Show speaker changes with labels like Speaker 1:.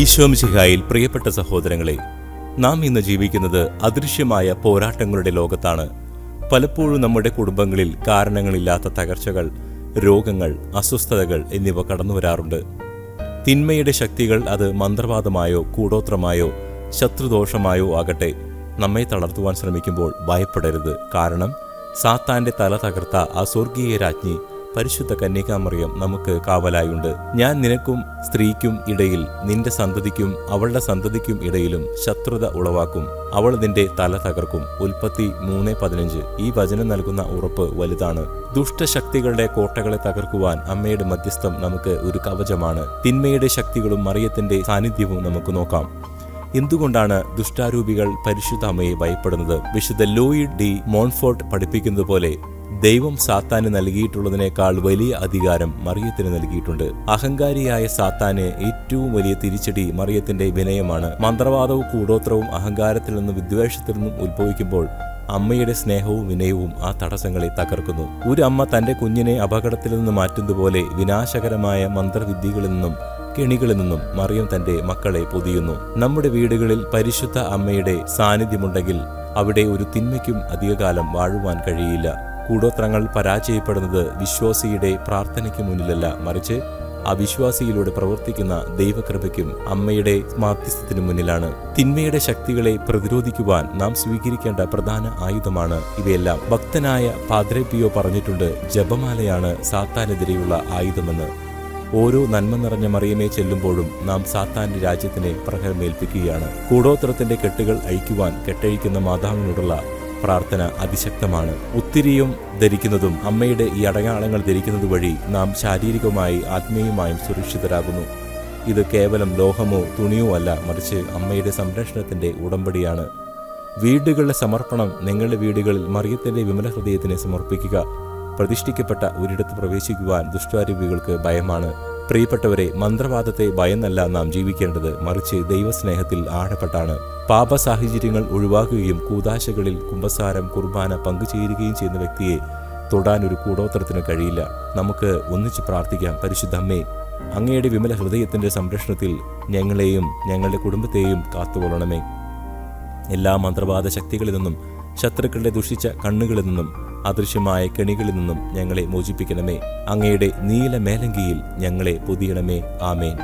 Speaker 1: ഈശോമിശിഹായിൽ പ്രിയപ്പെട്ട സഹോദരങ്ങളെ നാം ഇന്ന് ജീവിക്കുന്നത് അദൃശ്യമായ പോരാട്ടങ്ങളുടെ ലോകത്താണ്. പലപ്പോഴും നമ്മുടെ കുടുംബങ്ങളിൽ കാരണങ്ങളില്ലാത്ത തകർച്ചകൾ രോഗങ്ങൾ അസ്വസ്ഥതകൾ എന്നിവ കടന്നു വരാറുണ്ട് തിന്മയുടെ ശക്തികൾ അത് മന്ത്രവാദമായോ കൂടോത്രമായോ ശത്രുദോഷമായോ ആകട്ടെ നമ്മെ തളർത്തുവാൻ ശ്രമിക്കുമ്പോൾ ഭയപ്പെടരുത്. കാരണം സാത്താന്റെ തല തകർത്ത ആ സ്വർഗീയ രാജ്ഞി പരിശുദ്ധ കന്യകാമറിയം നമുക്ക് കാവലായുണ്ട്. ഞാൻ നിനക്കും സ്ത്രീക്കും ഇടയിൽ നിന്റെ സന്തതിക്കും അവളുടെ സന്തതിക്കും ഇടയിലും ശത്രുത ഉളവാക്കും. അവൾ നിന്റെ തല തകർക്കും. ഉൽപ്പത്തി മൂന്ന് പതിനഞ്ച്. ഈ വചനം നൽകുന്ന ഉറപ്പ് വലുതാണ്. ദുഷ്ടശക്തികളുടെ കോട്ടകളെ തകർക്കുവാൻ അമ്മയുടെ മധ്യസ്ഥം നമുക്ക് ഒരു കവചമാണ്. തിന്മയുടെ ശക്തികളും മറിയത്തിന്റെ സാന്നിധ്യവും നമുക്ക് നോക്കാം. എന്തുകൊണ്ടാണ് ദുഷ്ടാരൂപികൾ പരിശുദ്ധ അമ്മയെ ഭയപ്പെടുന്നത്? വിശുദ്ധ ലോയി ഡി മോൺഫോർട്ട് പഠിപ്പിക്കുന്നത് പോലെ ദൈവം സാത്താന് നൽകിയിട്ടുള്ളതിനേക്കാൾ വലിയ അധികാരം മറിയത്തിന് നൽകിയിട്ടുണ്ട്. അഹങ്കാരിയായ സാത്താന് ഏറ്റവും വലിയ തിരിച്ചടി മറിയത്തിന്റെ വിനയമാണ്. മന്ത്രവാദവും കൂടോത്രവും അഹങ്കാരത്തിൽ നിന്നും വിദ്വേഷത്തിൽ നിന്നും ഉത്ഭവിക്കുമ്പോൾ അമ്മയുടെ സ്നേഹവും വിനയവും ആ തടസ്സങ്ങളെ തകർക്കുന്നു. ഒരു അമ്മ തന്റെ കുഞ്ഞിനെ അപകടത്തിൽ നിന്ന് മാറ്റുന്നതുപോലെ വിനാശകരമായ മന്ത്രവിദ്യകളിൽ നിന്നും കെണികളിൽ നിന്നും മറിയം തന്റെ മക്കളെ പൊതിയുന്നു. നമ്മുടെ വീടുകളിൽ പരിശുദ്ധ അമ്മയുടെ സാന്നിധ്യമുണ്ടെങ്കിൽ അവിടെ ഒരു തിന്മയ്ക്കും അധികകാലം വാഴുവാൻ കഴിയില്ല. കൂടോത്രങ്ങൾ പരാജയപ്പെടുന്നത് വിശ്വാസിയുടെ പ്രാർത്ഥനയ്ക്ക് മുന്നിലല്ല മറിച്ച് അവിശ്വാസിയിലൂടെ വിശ്വാസിയിലൂടെ പ്രവർത്തിക്കുന്ന ദൈവകൃപയ്ക്കും അമ്മയുടെ മാധ്യസ്ഥത്തിനു മുന്നിലാണ്. തിന്മയുടെ ശക്തികളെ പ്രതിരോധിക്കുവാൻ നാം സ്വീകരിക്കേണ്ട പ്രധാന ആയുധമാണ് ഇവയെല്ലാം. ഭക്തനായ പാദ്രപ്പിയോ പറഞ്ഞിട്ടുണ്ട് ജപമാലയാണ് സാത്താനെതിരെയുള്ള ആയുധമെന്ന്. ഓരോ നന്മ നിറഞ്ഞ മറിയമേ ചെല്ലുമ്പോഴും നാം സാത്താന്റെ രാജ്യത്തിനെ പ്രഹരമേൽപ്പിക്കുകയാണ്. കൂടോത്രത്തിന്റെ കെട്ടുകൾ അഴിക്കുവാൻ കെട്ടഴിക്കുന്ന മാതാവിനോടുള്ള പ്രാർത്ഥന അതിശക്തമാണ്. ഒത്തിരിയും ധരിക്കുന്നതും അമ്മയുടെ ഈ അടയാളങ്ങൾ ധരിക്കുന്നത് വഴി നാം ശാരീരികമായി ആത്മീയമായും സുരക്ഷിതരാകുന്നു. ഇത് കേവലം ലോഹമോ തുണിയോ അല്ല മറിച്ച് അമ്മയുടെ സംരക്ഷണത്തിന്റെ ഉടമ്പടിയാണ്. വീടുകളുടെ സമർപ്പണം നിങ്ങളുടെ വീടുകളിൽ മറിയത്തിന്റെ വിമല ഹൃദയത്തിനെ സമർപ്പിക്കുക. പ്രതിഷ്ഠിക്കപ്പെട്ട ഒരിടത്ത് പ്രവേശിക്കുവാൻ ദുഷ്ടാരൂപികൾക്ക് ഭയമാണ്. പ്രിയപ്പെട്ടവരെ മന്ത്രവാദത്തെ ഭയന്നല്ല നാം ജീവിക്കേണ്ടത്. മറിച്ച് ദൈവസ്നേഹത്തിൽ ആഴപ്പെട്ടാണ്. പാപ സാഹചര്യങ്ങൾ ഒഴിവാക്കുകയും കൂതാശകളിൽ കുംഭസാരം കുർബാന പങ്കുചേരുകയും ചെയ്യുന്ന വ്യക്തിയെ തൊടാൻ ഒരു കൂടോത്രത്തിന് കഴിയില്ല. നമുക്ക് ഒന്നിച്ച് പ്രാർത്ഥിക്കാം. പരിശുദ്ധമ്മേ അങ്ങയുടെ വിമല ഹൃദയത്തിന്റെ സംരക്ഷണത്തിൽ ഞങ്ങളെയും ഞങ്ങളുടെ കുടുംബത്തെയും കാത്തുകൊള്ളണമേ. എല്ലാ മന്ത്രവാദ ശക്തികളിൽ നിന്നും ശത്രുക്കളുടെ ദുഷിച്ച കണ്ണുകളിൽ നിന്നും അദൃശ്യമായ കെണികളിൽ നിന്നും ഞങ്ങളെ മോചിപ്പിക്കണമേ. അങ്ങയുടെ നീല മേലങ്കിയിൽ ഞങ്ങളെ പൊതിയണമേ. ആമേൻ.